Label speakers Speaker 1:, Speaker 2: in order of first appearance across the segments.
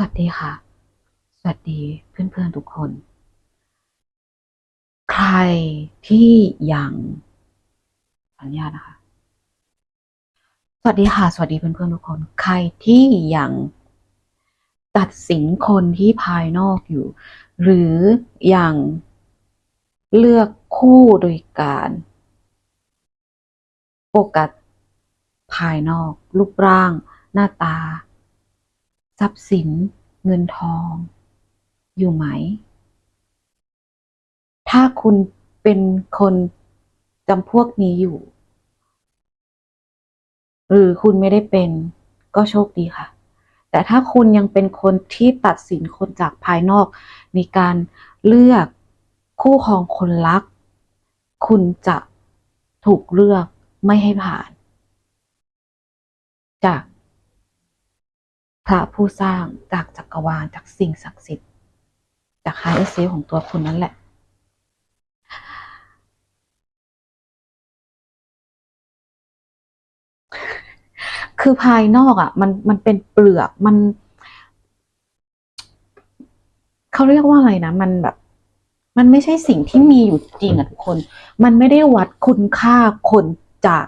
Speaker 1: วัสดีค่ะ สวัสดีเพื่อนๆทุกคน ใครที่ยังขออนุญาตนะคะ สวัสดีค่ะ สวัสดีเพื่อนๆทุกคน ใครที่ยังตัดสินคนที่ภายนอกอยู่ หรือยังเลือกคู่โดยการโฟกัสภายนอก รูปร่าง หน้าตา ทรัพย์สิน เงินทอง อยู่ไหม ถ้าคุณเป็นคนจำพวกนี้อยู่ หรือคุณไม่ได้เป็นก็โชคดีค่ะ แต่ถ้าคุณยังเป็นคนที่ตัดสินคนจากภายนอก ในการเลือกคู่ครองคนรัก คุณจะถูกเลือกไม่ให้ผ่าน จาก ระผู้สร้างจากจักรวาลจากสิ่งศักดิ์สิทธิ์ จากไฮเอเซของตัวคุณนั่นแหละ คือภายนอกอะ มันมันเป็นเปลือกมัน เขาเรียกว่าอะไรนะ มันแบบ มันไม่ใช่สิ่งที่มีอยู่จริงอะทุกคน มันไม่ได้วัดคุณค่าคนจาก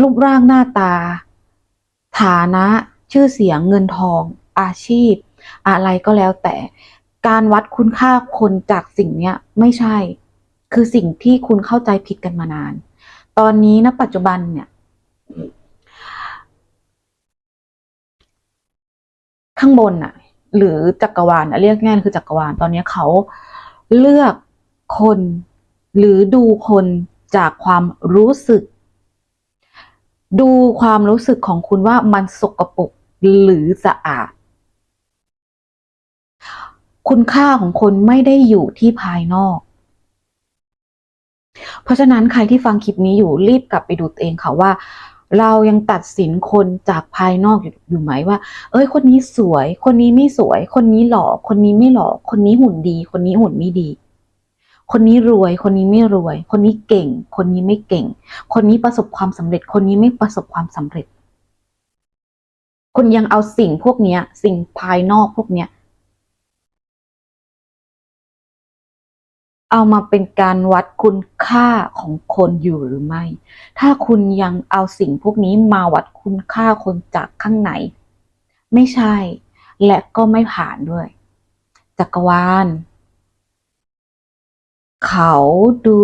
Speaker 1: รูปร่างหน้าตา ฐานะ ชื่อเสียงเงินทอง อาชีพ อะไรก็แล้วแต่การวัดคุณค่าคนจากสิ่งเนี้ยไม่ใช่ คือสิ่งที่คุณเข้าใจผิดกันมานาน ตอนนี้ณปัจจุบันเนี่ย ข้างบนน่ะหรือจักรวาลน่ะเรียกง่ายคือจักรวาลตอนนี้เขาเลือกคนหรือดูคนจากความรู้สึก ดูความรู้สึกของคุณว่ามันสกปรกหรือสะอาด คุณค่าของคนไม่ได้อยู่ที่ภายนอก เพราะฉะนั้นใครที่ฟังคลิปนี้อยู่รีบกลับไปดูตัวเองค่ะว่า เรายังตัดสินคนจากภายนอกอยู่อยู่ไหมว่า เอ้ย คนนี้สวย คนนี้ไม่สวย คนนี้หล่อคนนี้ไม่หล่อคนนี้หุ่นดี คนนี้หุ่นไม่ดี คนนี้รวย คนนี้ไม่รวย คนนี้เก่ง คนนี้ไม่เก่ง คนนี้ประสบความสำเร็จ คนนี้ไม่ประสบความสำเร็จ คุณยังเอาสิ่งพวกเนี้ยสิ่งภายนอกพวกเนี้ยเอามาเป็นการวัดคุณค่าของคนอยู่หรือไม่ ถ้าคุณยังเอาสิ่งพวกนี้มาวัดคุณค่าคนจากข้างใน ไม่ใช่ และก็ไม่ผ่านด้วย จักรวาล เขาดู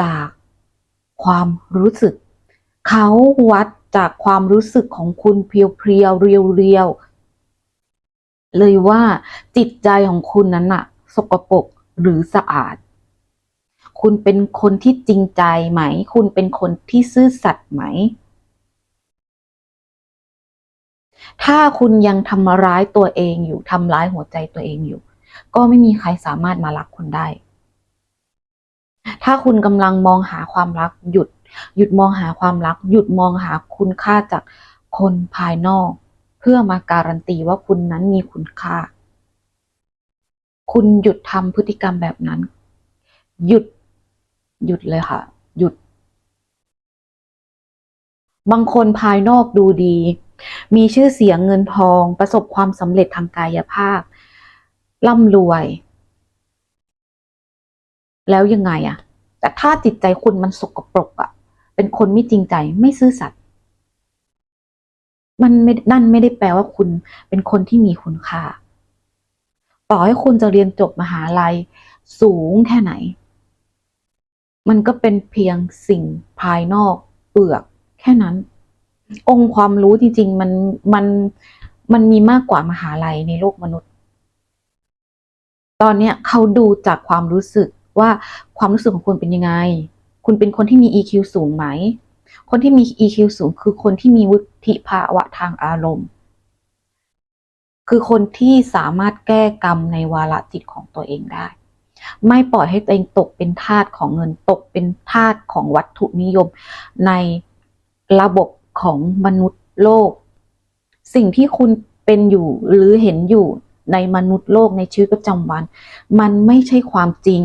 Speaker 1: จากความรู้สึก เขาวัดจากความรู้สึกของคุณเพียวๆเรียวๆเลยว่าจิตใจของคุณนั้นน่ะสกปรกหรือสะอาด คุณเป็นคนที่จริงใจไหม คุณเป็นคนที่ซื่อสัตย์ไหม ถ้าคุณยังทำร้ายตัวเองอยู่ทำร้ายหัวใจตัวเองอยู่ ก็ไม่มีใครสามารถมารักคุณได้ ถ้าคุณกำลังมองหาความรักหยุด หยุดมองหาความรัก หยุดมองหาคุณค่าจากคนภายนอก เพื่อมาการันตีว่าคุณนั้นมีคุณค่า คุณหยุดทำพฤติกรรมแบบนั้น หยุด หยุดเลยค่ะ หยุด บางคนภายนอกดูดีมีชื่อเสียงเงินทอง ประสบความสำเร็จทางกายภาพ ร่ำรวย แล้วยังไงอะแต่ถ้าจิตใจคุณมันสกปรกอะเป็นคนไม่จริงใจไม่ซื่อสัตย์มันไม่นั่นไม่ได้แปลว่าคุณเป็นคนที่มีคุณค่าต่อให้คุณจะเรียนจบมหาลัยสูงแค่ไหน มันก็เป็นเพียงสิ่งภายนอกเปลือกแค่นั้น องค์ความรู้จริงๆ มันมันมันมีมากกว่ามหาลัยในโลกมนุษย์ ตอนเนี้ยเขาดูจากความรู้สึกว่าความรู้สึกของคุณเป็นยังไง คุณเป็นคนที่มี EQ สูงไหม คนที่มี EQ สูงคือคนที่มีวุฒิภาวะทางอารมณ์ คือคนที่สามารถแก้กรรมในวาระจิตของตัวเองได้ ไม่ปล่อยให้ตัวเองตกเป็นทาสของเงินตกเป็นทาสของวัตถุนิยม ในระบบของมนุษย์โลก สิ่งที่คุณเป็นอยู่หรือเห็นอยู่ ในมนุษย์โลกในชีวิตประจำวัน มันไม่ใช่ความจริง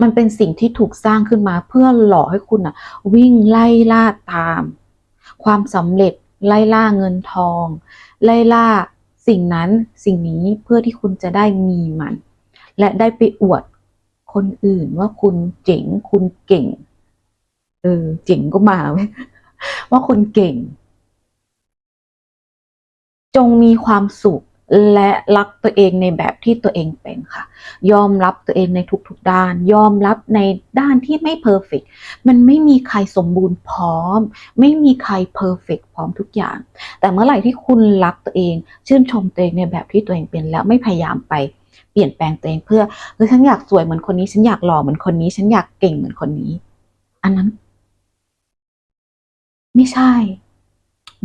Speaker 1: มันเป็นสิ่งที่ถูกสร้างขึ้นมาเพื่อหลอกให้คุณอะวิ่งไล่ล่าตาม ความสำเร็จไล่ล่าเงินทอง ไล่ล่าสิ่งนั้นสิ่งนี้เพื่อที่คุณจะได้มีมัน และได้ไปอวดคนอื่นว่าคุณเจ๋งคุณเก่ง เออ เจ๋งก็มาเว้ยว่าคุณเก่ง จงมีความสุข และรักตัวเองในแบบที่ตัวเองเป็นค่ะ ยอมรับตัวเองในทุกๆด้าน ยอมรับในด้านที่ไม่เพอร์เฟกมันไม่มีใครสมบูรณ์พร้อม ไม่มีใครเพอร์เฟกพร้อมทุกอย่าง แต่เมื่อไหร่ที่คุณรักตัวเอง ชื่นชมตัวเองในแบบที่ตัวเองเป็นแล้วไม่พยายามไปเปลี่ยนแปลงตัวเองเพื่อเออฉันอยากสวยเหมือนคนนี้ ฉันอยากหล่อเหมือนคนนี้ ฉันอยากเก่งเหมือนคนนี้ อันนั้น ไม่ใช่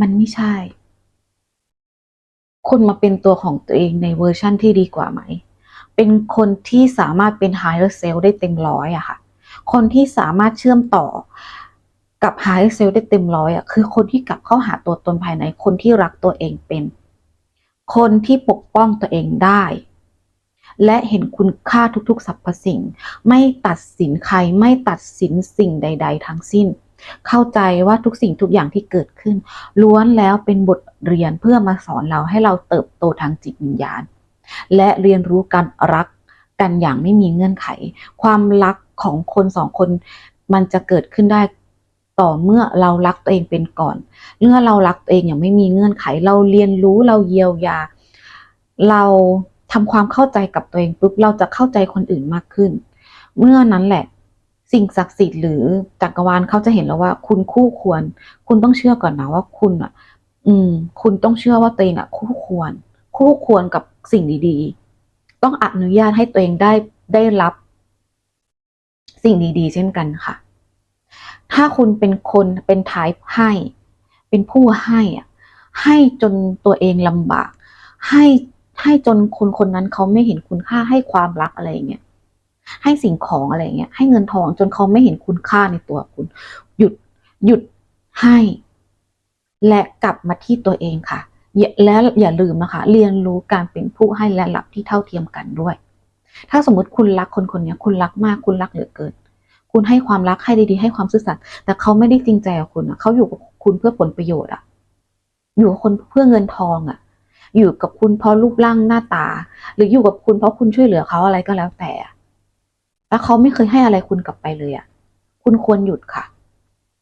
Speaker 1: มันไม่ใช่ คุณมาเป็นตัวของตัวเองในเวอร์ชั่นที่ดีกว่าไหม เป็นคนที่สามารถเป็น higher self ได้เต็มร้อยอะค่ะ คนที่สามารถเชื่อมต่อกับ higher self ได้เต็มร้อยอะคือคนที่กลับเข้าหาตัวตนภายใน คนที่รักตัวเองเป็น คนที่ปกป้องตัวเองได้ และเห็นคุณค่าทุกๆสรรพสิ่ง ไม่ตัดสินใคร ไม่ตัดสินสิ่งใด ๆ ทั้งสิ้น เข้าใจว่าทุกสิ่งทุกอย่างที่เกิดขึ้น ล้วนแล้วเป็นบท เรียนเพื่อมาสอนเราให้เราเติบโตทางจิตวิญญาณ และเรียนรู้การรักกันอย่างไม่มีเงื่อนไข ความรักของคนสองคนมันจะเกิดขึ้นได้ต่อเมื่อเรารักตัวเองเป็นก่อน เมื่อเรารักตัวเองอย่างไม่มีเงื่อนไข เราเรียนรู้เราเยียวยา เราทำความเข้าใจกับตัวเองปุ๊บเราจะเข้าใจคนอื่นมากขึ้น เมื่อนั้นแหละ สิ่งศักดิ์สิทธิ์หรือจักรวาลเขาจะเห็นแล้วว่า คุณคู่ควร คุณต้องเชื่อก่อนนะว่าคุณอะ อืม คุณต้องเชื่อว่าตัวเองอะคู่ควร คู่ควรกับสิ่งดีๆ ต้องอนุญาตให้ตัวเองได้ได้รับ สิ่งดีๆ เช่นกันค่ะ ถ้าคุณเป็นคนเป็นทายให้ เป็นผู้ให้อะให้จนตัวเองลำบาก ให้ให้จนคนคนนั้นเขาไม่เห็นคุณค่าให้ความรักอะไรเงี้ยให้สิ่งของอะไรเงี้ยให้เงินทองจนเขาไม่เห็นคุณค่าในตัวคุณ หยุดหยุดให้ และกลับมาที่ตัวเองค่ะ และอย่าลืมนะคะ เรียนรู้การเป็นผู้ให้และรับที่เท่าเทียมกันด้วย ถ้าสมมติคุณรักคนคนนี้คุณรักมากคุณรักเหลือเกิน คุณให้ความรักให้ดีๆ ให้ความซื่อสัตย์แต่เขาไม่ได้จริงใจกับคุณอะเขาอยู่กับคุณเพื่อผลประโยชน์อะอยู่กับคุณเพื่อเงินทองอะอยู่กับคุณเพราะรูปร่างหน้าตา หรืออยู่กับคุณเพราะคุณช่วยเหลือเขาอะไรก็แล้วแต่แล้วเขาไม่เคยให้อะไรคุณกลับไปเลยอะคุณควรหยุดค่ะ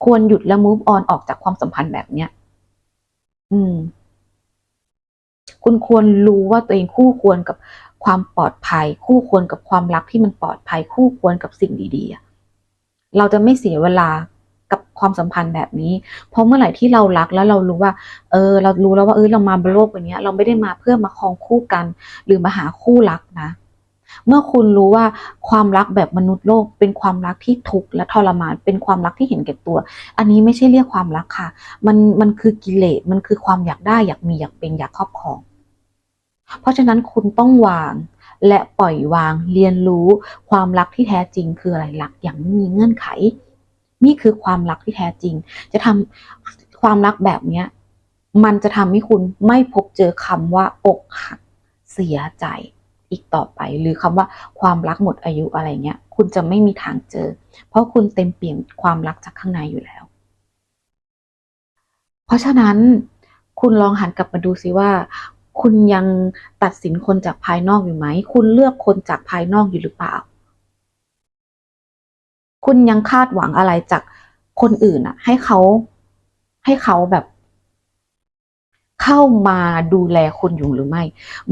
Speaker 1: ควรหยุดและ move on ออกจากความสัมพันธ์แบบเนี้ย อืม คุณควรรู้ว่าตัวเองคู่ควรกับความปลอดภัย คู่ควรกับความรักที่มันปลอดภัย คู่ควรกับสิ่งดีๆเราจะไม่เสียเวลากับความสัมพันธ์แบบนี้ เพราะเมื่อไหร่ที่เรารักแล้วเรารู้ว่า เออ เรารู้แล้วว่าเออเรามาบนโลกใบนี้ เราไม่ได้มาเพื่อมาครองคู่กัน หรือมาหาคู่รักนะ เมื่อคุณรู้ว่าความรักแบบมนุษย์โลก เป็นความรักที่ทุกข์และทรมาน เป็นความรักที่เห็นแก่ตัว อันนี้ไม่ใช่เรียกความรักค่ะ มันมันคือกิเลส มันคือความอยากได้อยากมีอยากเป็นอยากครอบครอง เพราะฉะนั้นคุณต้องวางและปล่อยวางเรียนรู้ความรักที่แท้จริงคืออะไรรักอย่างไม่มีเงื่อนไข นี่คือความรักที่แท้จริง จะทำความรักแบบเนี้ยมันจะทำให้คุณไม่พบเจอคำว่าอกหักเสียใจ อีกต่อไป หรือคำว่าความรักหมดอายุอะไรเงี้ย คุณจะไม่มีทางเจอ เพราะคุณเต็มเปี่ยมความรักจากข้างในอยู่แล้ว เพราะฉะนั้นคุณลองหันกลับมาดูซิว่า คุณยังตัดสินคนจากภายนอกอยู่ไหม คุณเลือกคนจากภายนอกอยู่หรือเปล่า คุณยังคาดหวังอะไรจากคนอื่นอะให้เขาให้เขาแบบเข้ามาดูแลคุณอยู่หรือไม่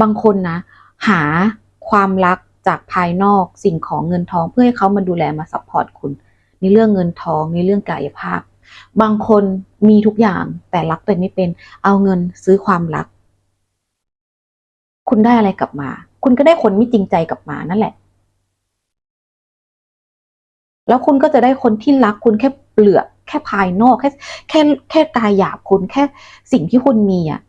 Speaker 1: บางคนนะ หาความรักจากภายนอกสิ่งของเงินทองเพื่อให้เขามาดูแลมาซัพพอร์ตคุณในเรื่องเงินทองในเรื่องกายภาพ บางคนมีทุกอย่างแต่รักตัวเองไม่เป็น เอาเงินซื้อความรัก คุณได้อะไรกลับมา คุณก็ได้คนไม่จริงใจกลับมานั่นแหละ แล้วคุณก็จะได้คนที่รักคุณแค่เปลือกแค่ภายนอก แค่แค่แค่กายหยาบคุณแค่สิ่งที่คุณมีอะ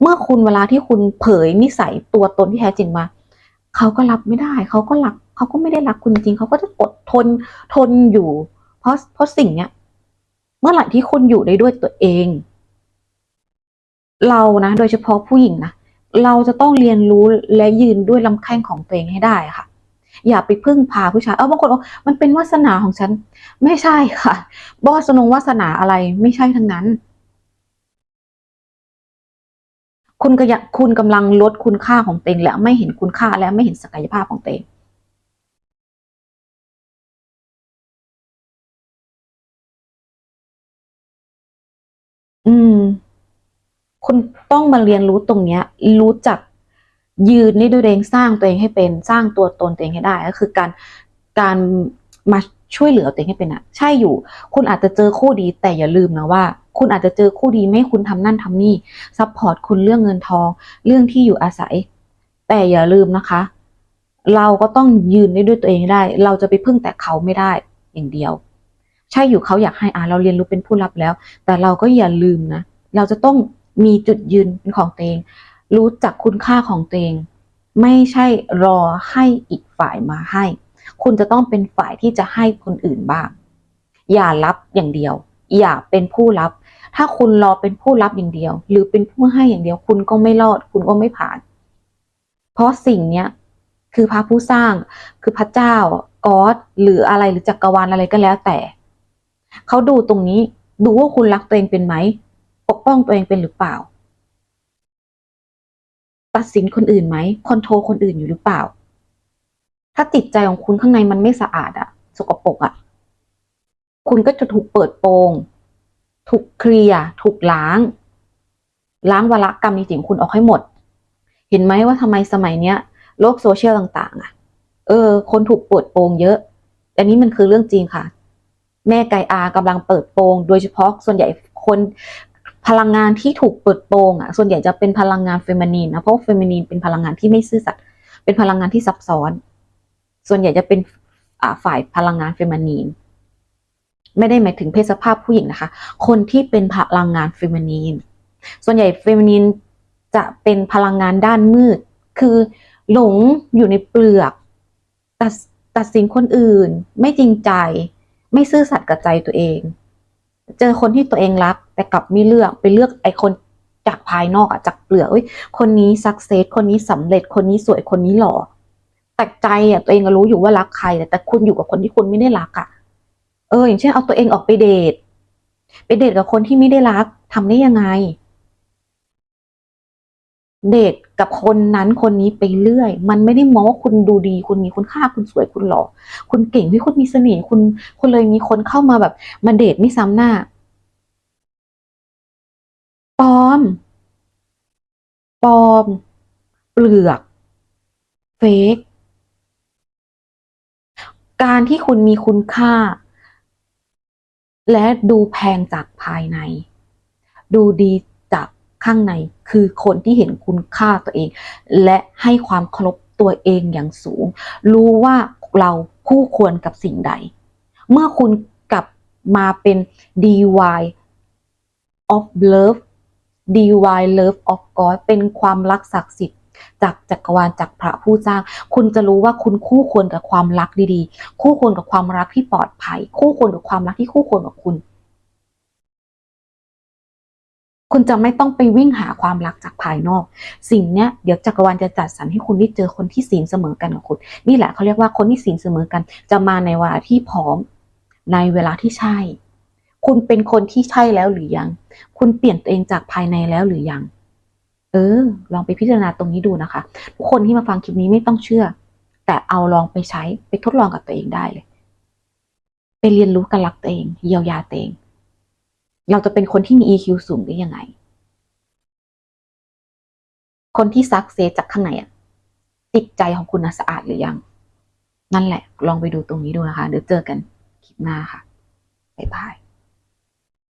Speaker 1: เมื่อคุณเวลาที่คุณเผยนิสัยตัวตนที่แท้จริงมา เขาก็รับไม่ได้ เขาก็รัก เขาก็ไม่ได้รักคุณจริง เขาก็จะอดทนทนอยู่ เพราะเพราะสิ่งเนี้ย เมื่อไหร่ที่คุณอยู่ได้ด้วยตัวเอง เรานะ โดยเฉพาะผู้หญิงนะ เราจะต้องเรียนรู้และยืนด้วยลำแข้งของตัวเองให้ได้ค่ะ อย่าไปพึ่งพาผู้ชาย เออบางคนบอกมันเป็นวาสนาของฉัน ไม่ใช่ค่ะบอสนงวาสนาอะไรไม่ใช่ทั้งนั้น คุณก็ยังคุณกำลังลดคุณค่าของตัวเองและไม่เห็นคุณค่าและไม่เห็นศักยภาพของตัวเองอืม คุณต้องมาเรียนรู้ตรงเนี้ย รู้จักยืนนี่ด้วยเองสร้างตัวเองให้เป็นสร้างตัวตนตัวเองให้ได้ ก็คือการการมา ช่วยเหลือตัวเองให้เป็นอะใช่อยู่ คุณอาจจะเจอคู่ดีแต่อย่าลืมนะว่า คุณอาจจะเจอคู่ดีไม่คุณทำนั่นทำนี่ซัพพอร์ตคุณเรื่องเงินทอง เรื่องที่อยู่อาศัย แต่อย่าลืมนะคะ เราก็ต้องยืนได้ด้วยตัวเองได้ เราจะไปพึ่งแต่เขาไม่ได้อย่างเดียว ใช่อยู่เขาอยากให้อ่าเราเรียนรู้เป็นผู้รับแล้ว แต่เราก็อย่าลืมนะ เราจะต้องมีจุดยืนเป็นของตัวเอง รู้จักคุณค่าของตัวเอง ไม่ใช่รอให้อีกฝ่ายมาให้ คุณจะต้องเป็นฝ่ายที่จะให้คนอื่นบ้าง อย่ารับอย่างเดียว อย่าเป็นผู้รับ ถ้าคุณรอเป็นผู้รับอย่างเดียว หรือเป็นผู้ให้อย่างเดียว คุณก็ไม่รอด คุณก็ไม่ผ่าน เพราะสิ่งเนี้ยคือพระผู้สร้าง คือพระเจ้ากอดหรืออะไรหรือจักรวาลอะไรก็แล้วแต่ เขาดูตรงนี้ดูว่าคุณรักตัวเองเป็นไหม ปกป้องตัวเองเป็นหรือเปล่า ตัดสินคนอื่นไหมคอนโทรลคนอื่นอยู่หรือเปล่า ถ้าจิตใจของคุณข้างในมันไม่สะอาดอะสกปรกอะคุณก็จะถูกเปิดโปง ถูกเคลียร์ถูกล้าง ล้างวรกรรมในสิ่งคุณออกให้หมด เห็นไหมว่าทำไมสมัยเนี้ย โลกโซเชียลต่าง ๆอะเออ คนถูกเปิดโปงเยอะ อันนี้มันคือเรื่องจริงค่ะ แม่ไก่อากำลังเปิดโปง โดยเฉพาะส่วนใหญ่คนพลังงานที่ถูกเปิดโปงอะ ส่วนใหญ่จะเป็นพลังงานเฟมินีนนะ เพราะเฟมินีนเป็นพลังงานที่ไม่ซื่อสัตย์ เป็นพลังงานที่ซับซ้อน ส่วนใหญ่จะเป็นฝ่ายพลังงานเฟมินีนไม่ได้หมายถึงเพศสภาพผู้หญิงนะคะ คนที่เป็นพลังงานเฟมินีน ส่วนใหญ่เฟมินีนจะเป็นพลังงานด้านมืด คือหลงอยู่ในเปลือก ตัดตัดสินคนอื่น ไม่จริงใจ ไม่ซื่อสัตย์กับใจตัวเอง เจอคนที่ตัวเองรัก แต่กลับไม่เลือกไปเลือกไอ้คนจากภายนอกอะจากเปลือกอคนนี้สักเซสคนนี้สำเร็จคนนี้สวยคนนี้หล่อ แต่ใจอะตัวเองก็รู้อยู่ว่ารักใครแต่แต่คุณอยู่กับคนที่คุณไม่ได้รักอะ เออ อย่างเช่นเอาตัวเองออกไปเดท ไปเดทกับคนที่ไม่ได้รักทำได้ยังไง เดทกับคนนั้นคนนี้ไปเรื่อย มันไม่ได้มองว่าคุณดูดี คุณมีคุณค่าคุณสวยคุณหล่อคุณเก่งที่คุณมีเสน่ห์คุณ คุณเลยมีคนเข้ามาแบบมาเดทไม่ซ้ำหน้าปลอมปลอม เปลือก เฟก การที่คุณมีคุณค่า และดูแพงจากภายใน ดูดีจากข้างในคือคนที่เห็นคุณค่าตัวเอง และให้ความเคารพตัวเองอย่างสูง รู้ว่าเราคู่ควรกับสิ่งใด เมื่อคุณกลับมาเป็น DY of love DY love of God เป็นความรักศักดิ์สิทธิ์ จากจักรวาลจากพระผู้สร้าง คุณจะรู้ว่าคุณคู่ควรกับความรักดีๆ คู่ควรกับความรักที่ปลอดภัย คู่ควรกับความรักที่คู่ควรกับคุณ คุณจะไม่ต้องไปวิ่งหาความรักจากภายนอก สิ่งเนี้ยเดี๋ยวจักรวาลจะจัดสรรให้คุณได้เจอคนที่ศีลเสมอกันกับคุณ นี่แหละเขาเรียกว่าคนที่ศีลเสมอกัน จะมาในเวลาที่พร้อมในเวลาที่ใช่ คุณเป็นคนที่ใช่แล้วหรือยัง คุณเปลี่ยนตัวเองจากภายในแล้วหรือยัง เออ ลองไปพิจารณาตรงนี้ดูนะคะทุกคนที่มาฟังคลิปนี้ไม่ต้องเชื่อ แต่เอาลองไปใช้ไปทดลองกับตัวเองได้เลย ไปเรียนรู้การรักตัวเองเยียวยาตัวเอง เราจะเป็นคนที่มี EQ สูงได้ยังไง คนที่ซักเซจากข้างในอะจิตใจของคุณนะสะอาดหรือยัง นั่นแหละ ลองไปดูตรงนี้ดูนะคะ เดี๋ยวเจอกันคลิปหน้าค่ะบ๊ายบาย